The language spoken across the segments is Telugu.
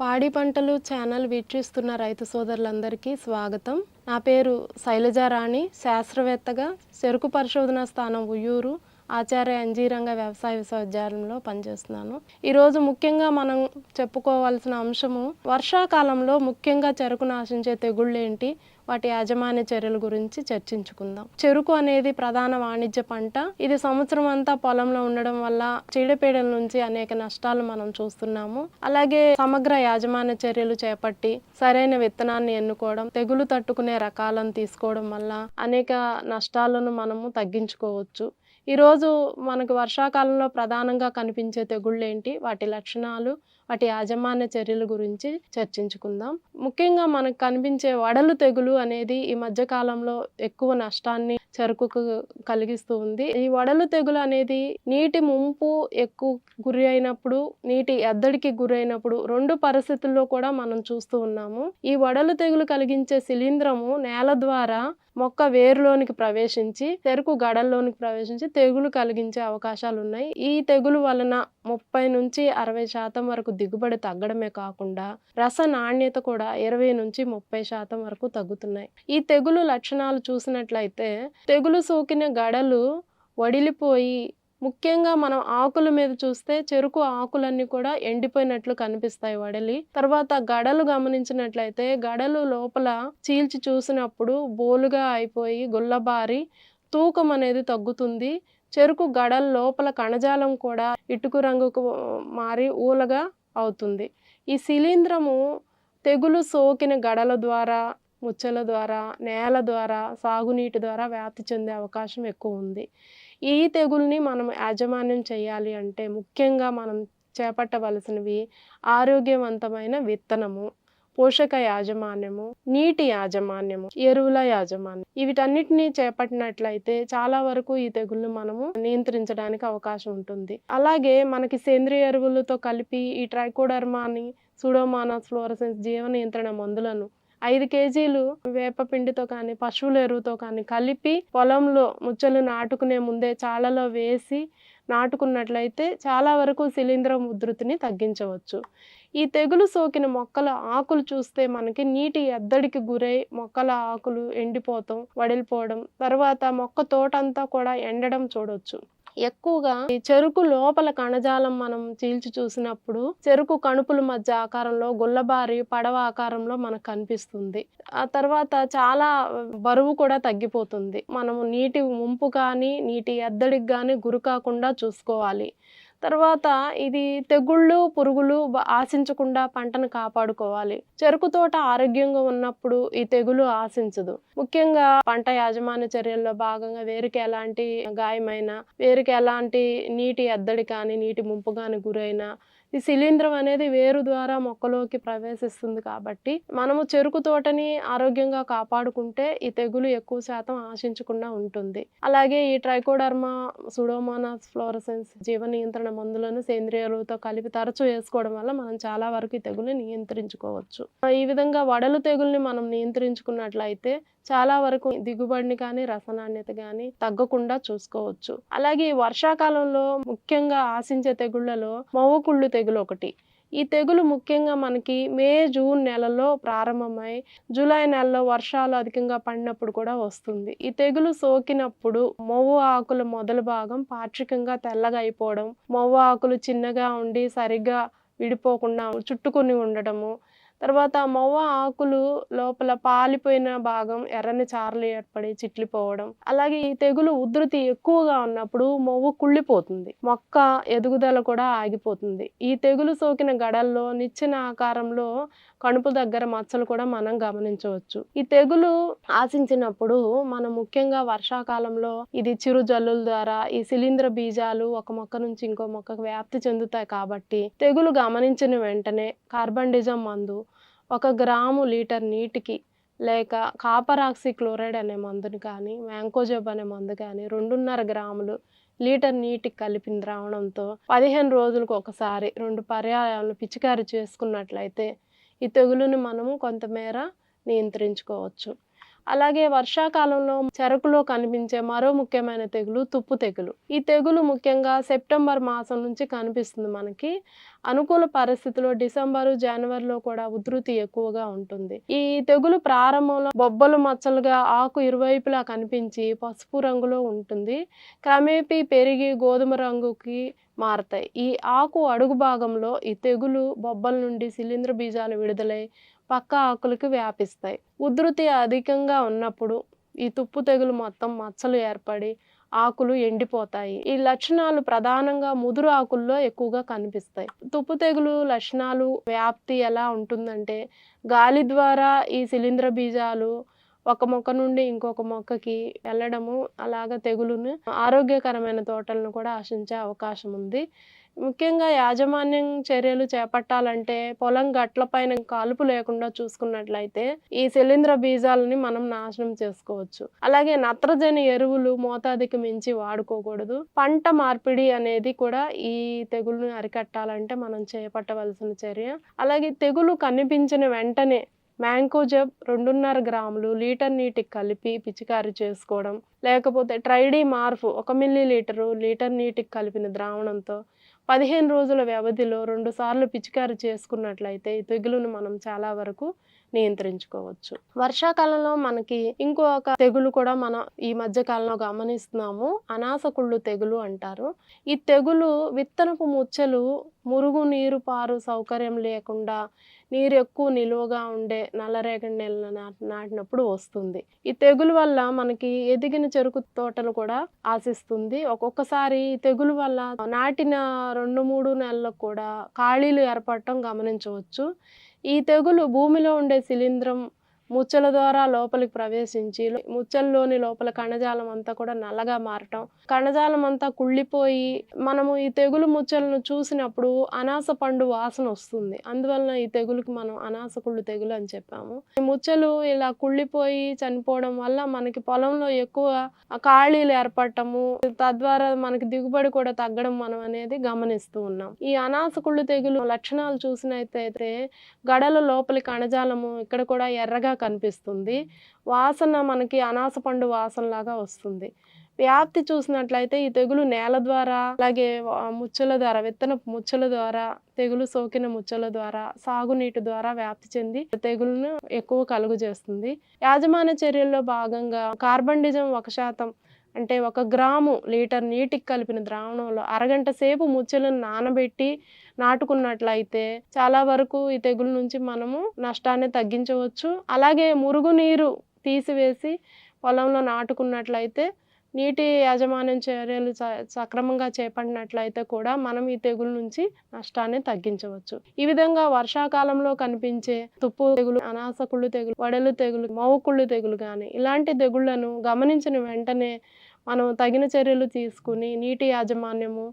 పాడి పంటలు ఛానల్ వీక్షిస్తున్న రైతు సోదరులందరికీ స్వాగతం. నా పేరు శైలజారాణి శాస్త్రవేత్తగా చెరుకు పరిశోధన స్థానం ఉయ్యూరు ఆచార్య అంజీరంగ వ్యవసాయ విశ్వవిద్యాలయంలో పనిచేస్తున్నాను. ఈరోజు ముఖ్యంగా మనం చెప్పుకోవాల్సిన అంశము వర్షాకాలంలో ముఖ్యంగా చెరుకు నాశించే తెగుళ్ళు ఏంటి వాటి యాజమాన్య చర్యల గురించి చర్చించుకుందాం. చెరుకు అనేది ప్రధాన వాణిజ్య పంట. ఇది సంవత్సరం అంతా పొలంలో ఉండడం వల్ల చీడపీడల నుంచి అనేక నష్టాలు మనం చూస్తున్నాము. అలాగే సమగ్ర యాజమాన్య చర్యలు చేపట్టి సరైన విత్తనాన్ని ఎన్నుకోవడం తెగులు తట్టుకునే రకాలను తీసుకోవడం వల్ల అనేక నష్టాలను మనము తగ్గించుకోవచ్చు. ఈరోజు మనకు వర్షాకాలంలో ప్రధానంగా కనిపించే తెగుళ్ళు ఏంటి వాటి లక్షణాలు వాటి యాజమాన్య చర్యల గురించి చర్చించుకుందాం. ముఖ్యంగా మనకు కనిపించే వడలు తెగులు అనేది ఈ మధ్యకాలంలో ఎక్కువ నష్టాన్ని చెరుకుకు కలిగిస్తూ ఉంది. ఈ వడలు తెగులు అనేది నీటి ముంపు ఎక్కువ గురి అయినప్పుడు నీటి ఎద్దడికి గురైనప్పుడు రెండు పరిస్థితుల్లో కూడా మనం చూస్తూ ఉన్నాము. ఈ వడలు తెగులు కలిగించే శిలీంధ్రము నేల ద్వారా మొక్క వేరులోనికి ప్రవేశించి చెరుకు గడల్లోనికి ప్రవేశించి తెగులు కలిగించే అవకాశాలు ఉన్నాయి. ఈ తెగులు వలన ముప్పై నుంచి అరవై శాతం వరకు దిగుబడి తగ్గడమే కాకుండా రస నాణ్యత కూడా ఇరవై నుంచి ముప్పై శాతం వరకు తగ్గుతున్నాయి. ఈ తెగులు లక్షణాలు చూసినట్లయితే తెగులు సోకిన గడలు వడిలిపోయి ముఖ్యంగా మనం ఆకుల మీద చూస్తే చెరుకు ఆకులన్నీ కూడా ఎండిపోయినట్లు కనిపిస్తాయి వడలి. తర్వాత గడలు గమనించినట్లయితే గడలు లోపల చీల్చి చూసినప్పుడు బోలుగా అయిపోయి గుల్లబారి తూకం అనేది తగ్గుతుంది. చెరుకు గడల లోపల కణజాలం కూడా ఇటుకు రంగుకు మారి ఊలగా అవుతుంది. ఈ శిలీంధ్రము తెగులు సోకిన గడల ద్వారా ముచ్చల ద్వారా నేల ద్వారా సాగునీటి ద్వారా వ్యాప్తి చెందే అవకాశం ఎక్కువ ఉంది. ఈ తెగుల్ని మనం యాజమాన్యం చేయాలి అంటే ముఖ్యంగా మనం చేపట్టవలసినవి ఆరోగ్యవంతమైన విత్తనము పోషక యాజమాన్యము నీటి యాజమాన్యము ఎరువుల యాజమాన్యం. వీటన్నిటిని చేపట్టినట్లయితే చాలా వరకు ఈ తెగుళ్ళు మనము నియంత్రించడానికి అవకాశం ఉంటుంది. అలాగే మనకి సేంద్రియ ఎరువులతో కలిపి ఈ ట్రైకోడర్మాని సూడోమానాస్ ఫ్లోరసెన్స్ జీవ నియంత్రణ మందులను ఐదు కేజీలు వేపపిండితో కానీ పశువుల ఎరువుతో కానీ కలిపి పొలంలో ముచ్చలు నాటుకునే ముందే చాలలో వేసి నాటుకున్నట్లయితే చాలా వరకు శిలీంధ్రం ఉధృతిని తగ్గించవచ్చు. ఈ తెగులు సోకిన మొక్కల ఆకులు చూస్తే మనకి నీటి ఎద్దడికి గురై మొక్కల ఆకులు ఎండిపోవటం వడిలిపోవడం తర్వాత మొక్క తోటంతా కూడా ఎండడం చూడొచ్చు. ఎక్కువగా ఈ చెరుకు లోపల కణజాలం మనం చీల్చి చూసినప్పుడు చెరుకు కణుపుల మధ్య ఆకారంలో గుల్లబారి పడవ ఆకారంలో మనకు కనిపిస్తుంది. ఆ తర్వాత చాలా బరువు కూడా తగ్గిపోతుంది. మనము నీటి ముంపు కానీ నీటి ఎద్దడికి కానీ గురి కాకుండా చూసుకోవాలి. తర్వాత ఇది తెగుళ్ళు పురుగులు ఆశించకుండా పంటను కాపాడుకోవాలి. చెరుకు తోట ఆరోగ్యంగా ఉన్నప్పుడు ఈ తెగులు ఆశించదు. ముఖ్యంగా పంట యాజమాన్య చర్యల్లో భాగంగా వేరుకి ఎలాంటి గాయమైన వేరుకి ఎలాంటి నీటి ఎద్దడి కానీ నీటి ముంపు కానీ గురైనా ఈ శిలీంధ్రం అనేది వేరు ద్వారా మొక్కలోకి ప్రవేశిస్తుంది కాబట్టి మనము చెరుకు తోటని ఆరోగ్యంగా కాపాడుకుంటే ఈ తెగులు ఎక్కువ శాతం ఆశించకుండా ఉంటుంది. అలాగే ఈ ట్రైకోడర్మా సుడోమోనాస్ ఫ్లోరసెన్స్ జీవ నియంత్రణ మందులను సేంద్రియ ఎరువుతో కలిపి తరచూ వేసుకోవడం వల్ల మనం చాలా వరకు ఈ తెగులు నియంత్రించుకోవచ్చు. ఈ విధంగా వడలు తెగుల్ని మనం నియంత్రించుకున్నట్లయితే చాలా వరకు దిగుబడిని కానీ రసనాణ్యత కానీ తగ్గకుండా చూసుకోవచ్చు. అలాగే ఈ వర్షాకాలంలో ముఖ్యంగా ఆశించే తెగుళ్ళలో మవ్వకుళ్ళు తెగులు ఒకటి. ఈ తెగులు ముఖ్యంగా మనకి మే జూన్ నెలలో ప్రారంభమై జూలై నెలలో వర్షాలు అధికంగా పడినప్పుడు కూడా వస్తుంది. ఈ తెగులు సోకినప్పుడు మొవ్వు ఆకుల మొదలు భాగం పాక్షికంగా తెల్లగా అయిపోవడం మొవ్వు ఆకులు చిన్నగా ఉండి సరిగ్గా విడిపోకుండా చుట్టుకొని ఉండడము తర్వాత మొవ్వ ఆకులు లోపల పాలిపోయిన భాగం ఎర్రని చారలు ఏర్పడి చిట్లిపోవడం. అలాగే ఈ తెగులు ఉధృతి ఎక్కువగా ఉన్నప్పుడు మొవ్వు కుళ్ళిపోతుంది. మొక్క ఎదుగుదల కూడా ఆగిపోతుంది. ఈ తెగులు సోకిన గడల్లో నిచ్చెన ఆకారంలో కణుపు దగ్గర మచ్చలు కూడా మనం గమనించవచ్చు. ఈ తెగులు ఆశించినప్పుడు మనం ముఖ్యంగా వర్షాకాలంలో ఇది చిరు జల్లుల ద్వారా ఈ శిలీంద్ర బీజాలు ఒక మొక్క నుంచి ఇంకో మొక్కకు వ్యాప్తి చెందుతాయి కాబట్టి తెగులు గమనించిన వెంటనే కార్బండిజం మందు ఒక గ్రాము లీటర్ నీటికి లేక కాపర్ క్లోరైడ్ అనే మందుని కానీ మ్యాంకోజబ్ అనే మందు కానీ రెండున్నర గ్రాములు లీటర్ నీటికి కలిపిన ద్రావణంతో పదిహేను రోజులకు ఒకసారి రెండు పర్యాయాలను పిచికారి చేసుకున్నట్లయితే ఈ తెగులుని మనము కొంతమేర నియంత్రించుకోవచ్చు. అలాగే వర్షాకాలంలో చెరకులో కనిపించే మరో ముఖ్యమైన తెగులు తుప్పు తెగులు. ఈ తెగులు ముఖ్యంగా సెప్టెంబర్ మాసం నుంచి కనిపిస్తుంది మనకి. అనుకూల పరిస్థితిలో డిసెంబరు జనవరిలో కూడా ఉధృతి ఎక్కువగా ఉంటుంది. ఈ తెగులు ప్రారంభంలో బొబ్బలు మచ్చలుగా ఆకు ఇరువైపులా కనిపించి పసుపు రంగులో ఉంటుంది. క్రమేపీ పెరిగి గోధుమ రంగుకి మారతాయి. ఈ ఆకు అడుగు భాగంలో ఈ తెగులు బొబ్బల నుండి శిలీంద్ర బీజాలు విడుదలై పక్క ఆకులకి వ్యాపిస్తాయి. ఉధృతి అధికంగా ఉన్నప్పుడు ఈ తుప్పు తెగులు మొత్తం మచ్చలు ఏర్పడి ఆకులు ఎండిపోతాయి. ఈ లక్షణాలు ప్రధానంగా ముదురు ఆకుల్లో ఎక్కువగా కనిపిస్తాయి. తుప్పు తెగులు లక్షణాలు వ్యాప్తి ఎలా ఉంటుందంటే గాలి ద్వారా ఈ శిలీంద్ర బీజాలు ఒక మొక్క నుండి ఇంకొక మొక్కకి వెళ్ళడము అలాగ తెగులును ఆరోగ్యకరమైన తోటలను కూడా ఆశించే అవకాశం ఉంది. ముఖ్యంగా యాజమాన్యం చర్యలు చేపట్టాలంటే పొలం గట్లపైన కాలుపు లేకుండా చూసుకున్నట్లయితే ఈ శిలీంద్ర బీజాలని మనం నాశనం చేసుకోవచ్చు. అలాగే నత్రజని ఎరువులు మోతాదికి మించి వాడుకోకూడదు. పంట మార్పిడి అనేది కూడా ఈ తెగులును అరికట్టాలంటే మనం చేపట్టవలసిన చర్య. అలాగే తెగులు కనిపించిన వెంటనే మ్యాంకోజబ్ రెండున్నర గ్రాములు లీటర్ నీటికి కలిపి పిచికారీ చేసుకోవడం లేకపోతే ట్రైడీ మార్ఫ్ ఒక మిల్లీ లీటరు లీటర్ నీటికి కలిపిన ద్రావణంతో పదిహేను రోజుల వ్యవధిలో రెండు సార్లు చేసుకున్నట్లయితే ఈ తెగులును మనం చాలా వరకు నియంత్రించుకోవచ్చు. వర్షాకాలంలో మనకి ఇంకొక తెగులు కూడా మనం ఈ మధ్య కాలంలో గమనిస్తున్నాము. అనాసకుళ్ళు తెగులు అంటారు. ఈ తెగులు విత్తనపు ముచ్చలు మురుగు నీరు పారు సౌకర్యం లేకుండా నీరు ఎక్కువ నిలువగా ఉండే నల్లరేగడి నెలలు నాటినప్పుడు వస్తుంది. ఈ తెగులు వల్ల మనకి ఎదిగిన చెరుకు తోటలు కూడా ఆశిస్తుంది. ఒక్కొక్కసారి ఈ తెగులు వల్ల నాటిన రెండు మూడు నెలలకు కూడా ఖాళీలు ఏర్పడటం గమనించవచ్చు. ఈ తెగులు భూమిలో ఉండే శిలీంద్రం ముచ్చల ద్వారా లోపలికి ప్రవేశించి ముచ్చల్లోని లోపల కణజాలం అంతా కూడా నల్లగా మారటం. కణజాలం అంతా కుళ్ళిపోయి మనము ఈ తెగులు ముచ్చలను చూసినప్పుడు అనాస పండు వాసన వస్తుంది. అందువలన ఈ తెగులుకి మనం అనాస కుళ్ళు తెగులు అని చెప్పాము. ఈ ముచ్చలు ఇలా కుళ్ళిపోయి చనిపోవడం వల్ల మనకి పొలంలో ఎక్కువ ఖాళీలు ఏర్పడటము తద్వారా మనకి దిగుబడి కూడా తగ్గడం మనం అనేది గమనిస్తూ ఉన్నాం. ఈ అనాస కుళ్ళు తెగులు లక్షణాలు చూసినైతే గడల లోపలి కణజాలము ఇక్కడ కూడా ఎర్రగా కనిపిస్తుంది. వాసన మనకి అనాస పండు వాసనలాగా వస్తుంది. వ్యాప్తి చూసినట్లయితే ఈ తెగులు నేల ద్వారా అలాగే ముచ్చల ద్వారా విత్తన ముచ్చల ద్వారా తెగులు సోకిన ముచ్చల ద్వారా సాగునీటి ద్వారా వ్యాప్తి చెంది తెగులును ఎక్కువ కలుగు చేస్తుంది. యాజమాన్య చర్యల్లో భాగంగా కార్బన్ డిజం ఒక శాతం అంటే ఒక గ్రాము లీటర్ నీటికి కలిపిన ద్రావణంలో అరగంట సేపు ముచ్చలను నానబెట్టి నాటుకున్నట్లయితే చాలా వరకు ఈ తెగులు నుంచి మనము నష్టాన్ని తగ్గించవచ్చు. అలాగే మురుగునీరు తీసివేసి పొలంలో నాటుకున్నట్లయితే నీటి యాజమాన్యం చర్యలు స- సక్రమంగా చేపట్టినట్లయితే కూడా మనం ఈ తెగులు నుంచి నష్టాన్ని తగ్గించవచ్చు. ఈ విధంగా వర్షాకాలంలో కనిపించే తుప్పు తెగులు అనాసకుళ్ళు తెగులు వడలు తెగులు మౌకుళ్ళు తెగులు కానీ ఇలాంటి తెగుళ్ళను గమనించిన వెంటనే మనం తగిన చర్యలు తీసుకుని నీటి యాజమాన్యము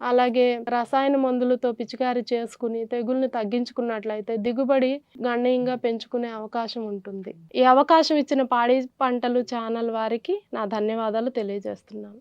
అలాగే రసాయన మందులతో పిచికారి చేసుకుని తెగుల్ని తగ్గించుకున్నట్లయితే దిగుబడి గణనీయంగా పెంచుకునే అవకాశం ఉంటుంది. ఈ అవకాశం ఇచ్చిన పాడి పంటలు ఛానల్ వారికి నా ధన్యవాదాలు తెలియజేస్తున్నాను.